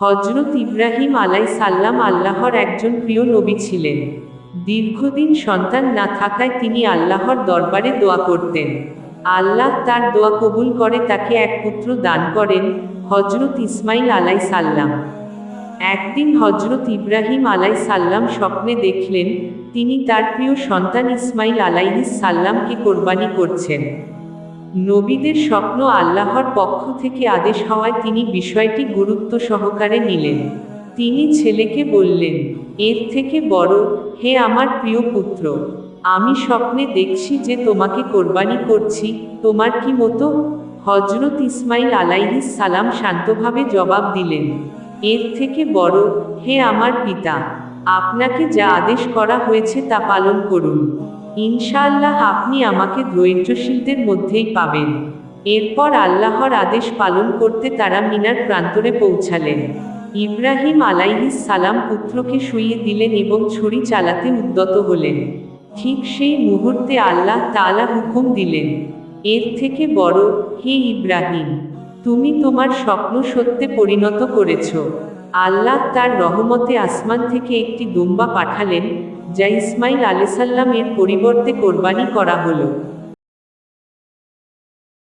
হজরত ইব্রাহিম আলাই সাল্লাম আল্লাহর একজন প্রিয় নবী ছিলেন। দীর্ঘদিন সন্তান না থাকায় তিনি আল্লাহর দরবারে দোয়া করতেন। আল্লাহ তার দোয়া কবুল করে তাকে এক পুত্র দান করেন হজরত ইসমাইল আলাই সাল্লাম একদিন হজরত ইব্রাহিম আলাই সাল্লাম স্বপ্নে দেখলেন, তিনি তার প্রিয় সন্তান ইসমাইল আলাইহিস সাল্লামকে কোরবানি করছেন। নবীদের স্বপ্ন আল্লাহর পক্ষ থেকে আদেশ হওয়ায় তিনি বিষয়টি গুরুত্ব সহকারে নিলেন। তিনি ছেলেকে বললেন, এর থেকে বড়, হে আমার প্রিয় পুত্র, আমি স্বপ্নে দেখছি যে তোমাকে কোরবানি করছি, তোমার কি মতো? হজরত ইসমাইল আলাইহিস সালাম শান্তভাবে জবাব দিলেন, এর থেকে বড়, হে আমার পিতা আপনাকে যা আদেশ করা হয়েছে তা পালন করুন। ইনশাআল্লাহ আপনি আমাকে ধৈর্যশীলদের মধ্যেই পাবেন। এরপর আল্লাহর আদেশ পালন করতে তারা মিনার প্রান্তরে পৌঁছালেন। ইব্রাহিম আলাইহিস সালাম পুত্রকে শুইয়ে দিলেন এবং ছুরি চালাতে উদ্যত হলেন। ঠিক সেই মুহূর্তে আল্লাহ তাআলা হুকুম দিলেন, এর থেকে বড়, হে ইব্রাহিম, তুমি তোমার স্বপ্ন সত্যে পরিণত করেছ। আল্লাহ তার রহমতে আসমান থেকে একটি দুম্বা পাঠালেন, যা ইসমাইল আলাইসাল্লামের পরিবর্তে কোরবানি করা হলো।